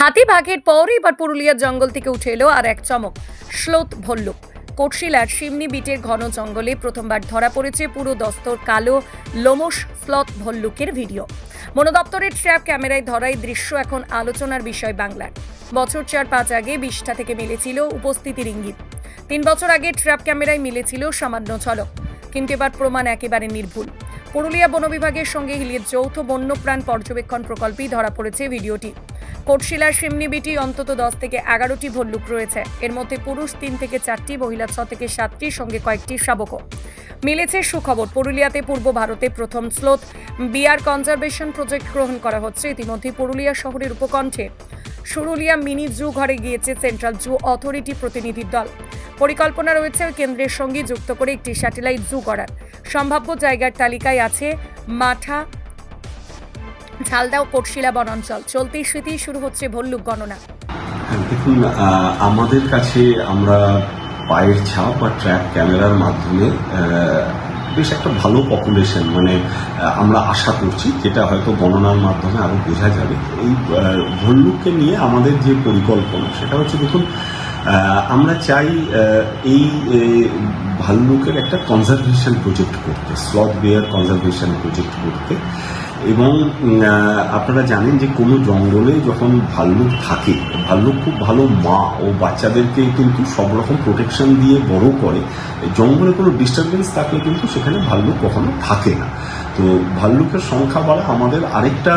হাতি ভাগের পর এবার পুরুলিয়ার জঙ্গল থেকে উঠে এলো আর এক চমক, স্লোত ভল্লুক। কোটশিলার সিমনি বিটের ঘন জঙ্গলে প্রথমবার ধরা পড়েছে পুরো দস্তর কালো লোমস স্লথ ভল্লুকের ভিডিও। বন দপ্তরের ট্র্যাপ ক্যামেরায় ধরা এই দৃশ্য এখন আলোচনার বিষয় বাংলার। বছর চার পাঁচ আগে বিশটা থেকে মিলেছিল উপস্থিতির ইঙ্গিত। তিন বছর আগে ট্র্যাপ ক্যামেরায় মিলেছিল সামান্য ঝলক, কিন্তু এবার প্রমাণ একেবারে নির্ভুল। পুরুলিয়া বন বিভাগের সঙ্গে হিলির যৌথ বন্যপ্রাণ পর্যবেক্ষণ প্রকল্পেই ধরা পড়েছে ভিডিওটি। কোটশিলার সিমনিবিটি অন্তত দশ থেকে এগারোটি ভল্লুক রয়েছে। এর মধ্যে পুরুষ তিন থেকে চারটি, মহিলা ছ থেকে সাতটির সঙ্গে কয়েকটি শাবকও মিলেছে সুখবর। পুরুলিয়াতে পূর্ব ভারতে প্রথম স্লোথ বিয়ার কনজারভেশন প্রজেক্ট গ্রহণ করা হচ্ছে। ইতিমধ্যে পুরুলিয়া শহরের উপকণ্ঠে সুরুলিয়া মিনি জু ঘরে গিয়েছে সেন্ট্রাল জু অথরিটি প্রতিনিধির দল। পরিকল্পনা রয়েছে কেন্দ্রের সঙ্গে যুক্ত করে একটি স্যাটেলাইট জু করার। সম্ভাব্য জায়গার তালিকায় আছে মাঠা ঝালদা ও কোটশিলা বনাঞ্চল। চলতি স্মৃতি শুরু হচ্ছে ভল্লুক গণনা। দেখুন আমাদের কাছে আমরা পায়ের ছাপ বা ট্র্যাক ক্যামেরার মাধ্যমে বেশ একটা ভালো পপুলেশন মানে আমরা আশা করছি যেটা হয়তো গণনার মাধ্যমে আরও বোঝা যাবে। এই ভল্লুককে নিয়ে আমাদের যে পরিকল্পনা, সেটা হচ্ছে দেখুন আমরা চাই এই ভাল্লুকের একটা কনজারভেশন প্রজেক্ট করতে স্লথ বেয়ার কনজারভেশন প্রজেক্ট করতে। এবং আপনারা জানেন যে কোনো জঙ্গলে যখন ভাল্লুক থাকে, ভাল্লুক খুব ভালো মা ও বাচ্চাদেরকে কিন্তু সব রকম প্রোটেকশন দিয়ে বড় করে, জঙ্গলে কোনো ডিস্টারবেন্স থাকলে কিন্তু সেখানে ভাল্লুক কখনো থাকে না। তো ভাল্লুকের সংখ্যা বাড়া আমাদের আরেকটা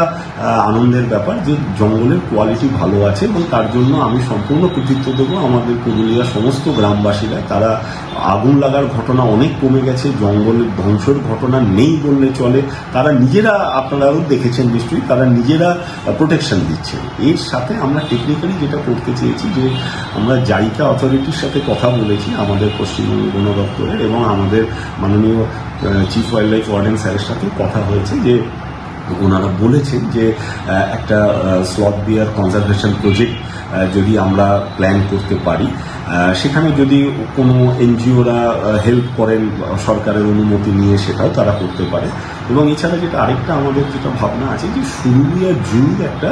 আনন্দের ব্যাপার যে জঙ্গলের কোয়ালিটি ভালো আছে এবং তার জন্য আমি সম্পূর্ণ কৃতিত্ব দেবো আমাদের পুরুলিয়ার সমস্ত গ্রামবাসীরা। তারা আগুন লাগার ঘটনা অনেক কমে গেছে জঙ্গলের ধ্বংসের ঘটনা নেই বললে চলে। তারা নিজেরা আপনারাও দেখেছেন নিশ্চয়ই, তারা নিজেরা প্রোটেকশন দিচ্ছে। এর সাথে আমরা টেকনিক্যালি যেটা করতে চেয়েছি যে আমরা জাইকা অথরিটির সাথে কথা বলেছি আমাদের পশ্চিমবঙ্গ বন দপ্তরের এবং আমাদের মাননীয় চিফ ওয়াইল্ড লাইফ ওয়ার্ডেন স্যারের সাথে কথা হয়েছে যে ওনারা বলেছেন যে একটা স্লট বিয়ার কনজারভেশন প্রজেক্ট যদি আমরা প্ল্যান করতে পারি সেখানে যদি কোনো এনজিওরা হেল্প করেন, সরকারের অনুমতি নিয়ে সেটাও তারা করতে পারে। এবং এছাড়া যেটা আরেকটা আমাদের যেটা ভাবনা আছে যে সুরুলিয়া জু একটা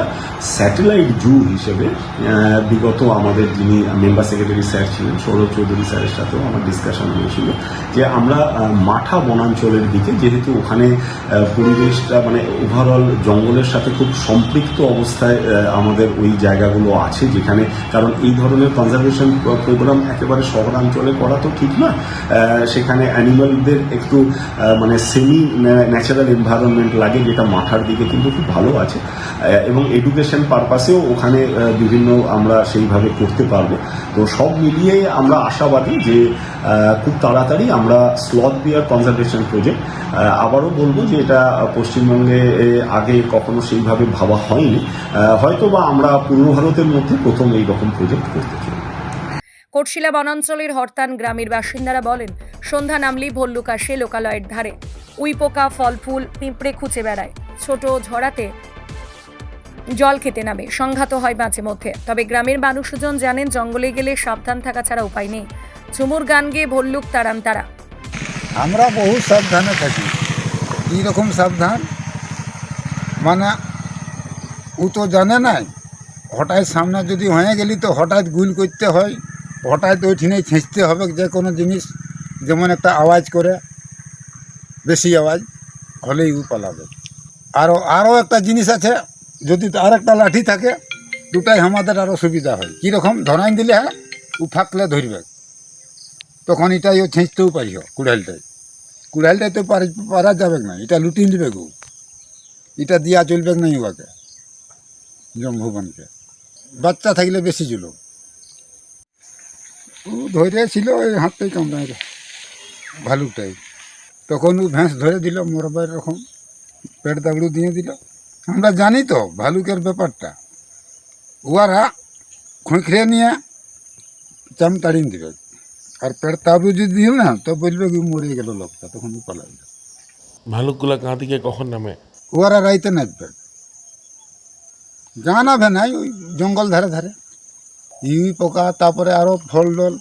স্যাটেলাইট জু হিসেবে বিগত আমাদের যিনি মেম্বার সেক্রেটারি স্যার ছিলেন, সৌরভ চৌধুরী স্যারের সাথেও আমার ডিসকাশন হয়েছিল যে আমরা মাঠা বনাঞ্চলের দিকে যেহেতু ওখানে পরিবেশটা মানে ওভারঅল জঙ্গলের সাথে খুব সম্পৃক্ত অবস্থায় আমাদের ওই জায়গাগুলো আছে যেখানে, কারণ এই ধরনের কনজারভেশন প্রোগ্রাম একেবারে শহরাঞ্চলে করা তো ঠিক না সেখানে অ্যানিমালদের একটু মানে সেমি ন্যাচারাল এনভায়রনমেন্ট লাগে যেটা মাথার দিকে কিন্তু খুব ভালো আছে। এবং এডুকেশন পারপাসেও ওখানে বিভিন্ন আমরা সেইভাবে করতে পারব। তো সব মিলিয়ে আমরা আশাবাদী যে খুব তাড়াতাড়ি আমরা স্লথ বিয়ার কনজারভেশন প্রজেক্ট আবারও বলব যে এটা পশ্চিমবঙ্গে আগে কখনো সেইভাবে ভাবা হয়নি। হয়তো বা আমরা পূর্ব ভারতের মধ্যে প্রথম এই রকম প্রজেক্ট করতে চাই। কোটশিলা বনাঞ্চলের হরতান, গ্রামের বাসিন্দারা বলেন, সন্ধ্যা নামলেই ভল্লুক আসে লোকালয়ের ধারে। উই পোকা ফল ফুল পিঁপড়ে খুঁচে বেড়ায়। ছোট ঝরাতে জল খেতে নামে। সংঘাত হয় মাঝে মধ্যে। তবে গ্রামের মানুষজন জানেন, জঙ্গলে গেলে সাবধান থাকা ছাড়া উপায় নেই। ঝুমুর গান গেয়ে ভল্লুক তারাম তারা। আমরা বহু সাবধানে থাকি। কীরকম সাবধান? মানে ও তো জানে নাই, হঠাৎ সামনে যদি হয়ে গেলি তো হঠাৎ গুল করতে হয়। হঠাৎ ওইখানে ছেঁচতে হবে যে কোনো জিনিস, যেমন একটা আওয়াজ করে। বেশি আওয়াজ, হলেই ও পালাবে। আরও আরও একটা জিনিস আছে, যদি আর একটা লাঠি থাকে, দুটাই আমাদের আরও সুবিধা হয়। কীরকম? ধরাই দিলে হ্যাঁ ও ফাঁকলে ধরবে। তখন এটাই ও ছেঁচতেও পারিও কুড়ালটাই কুড়ালটাই তো পারি- যাবে না, এটা লুটিয়ে নেবে গো। এটা দিয়া চলবে না উহাকে জম্ভুবনকে বাচ্চা থাকলে বেশি ছিল। ও ধরে ছিল ওই হাতটাই কামড়ায়, ভালুকটাই। তখন ও ভেঁস ধরে দিল মরবার রকম পেট দাবড়ু দিয়ে দিল। আমরা জানি তো ভালুকের ব্যাপারটা। উহারা খোঁখড়ে নিয়ে চাম তাড়িয়ে দিবে। আর পেট তাবড়ু যদি দিল না তো বলবে কি মরে গেল লোকটা তখন ও পালাবে ভালুকগুলা কাঁ থেকে কখন নামে? ওরা রাইতে নাচবে। গান হবে নাই ওই জঙ্গল ধারে ধারে। ইউই পোকা তারপরে আরও ফল ডল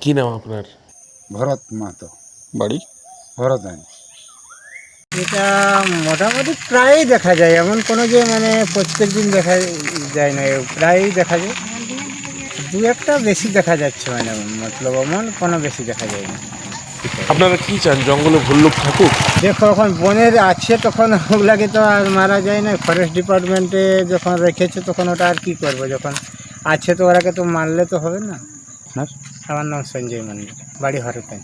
কি নাম আপনার? ভরত মাহাতো। বাড়ি? ভরত এটা মোটামুটি প্রায়ই দেখা যায় এমন কোনো যে মানে প্রত্যেক দিন দেখা যায় না প্রায়ই দেখা যায়। দু একটা বেশি দেখা যাচ্ছে মানে মতলব এমন কোনো বেশি দেখা যায় না। আপনারা কি চান জঙ্গলে ভুল্লুক থাকুক? দেখো এখন বনের আছে তখন ওগুলাকে তো আর মারা যায় না। ফরেস্ট ডিপার্টমেন্টে যখন রেখেছে তখন ওটা আর কি করব? যখন আছে তো ওরাকে তো মারলে তো হবে না। আমার নাম সঞ্জয় মন্দির বাড়ি হরতাই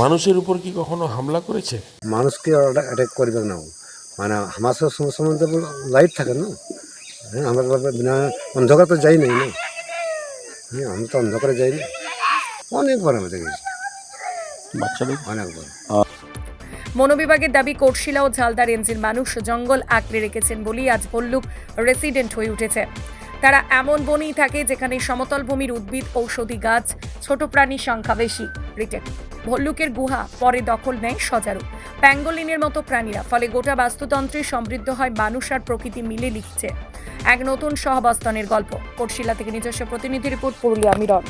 মানুষের উপর কি কখনো হামলা করেছে? মানুষকে অ্যাটাক করবে না মানে আমার সব সম্বন্ধে লাইট থাকে না। হ্যাঁ আমরা বিনা অন্ধকার তো যাই নাই না। হ্যাঁ আমরা তো অন্ধকারে যাই না। অনেকবার আমি দেখেছি। বাচ্চাদের অনেকবার মনোবিভাগের দাবি কোটশিলা ও ঝালদা রেঞ্জের মানুষ জঙ্গল আঁকড়ে রেখেছেন বলেই আজ ভল্লুক রেসিডেন্ট হয়ে উঠেছে। তারা এমন বনেই থাকে যেখানে সমতল ভূমির উদ্ভিদ, ঔষধি গাছ, ছোট প্রাণীর সংখ্যা বেশি। রিটেক। ভল্লুকের গুহা পরে দখল নেয় সজারু। প্যাঙ্গোলিনের মতো প্রাণীরা, ফলে গোটা বাস্তুতন্ত্রে সমৃদ্ধ হয় মানুষ আর প্রকৃতি মিলে লিখছে। এক নতুন সহবাস্তনের গল্প। কোটশিলা থেকে নিজস্ব প্রতিনিধি রিপোর্ট, পুরুলিয়া, মিরন।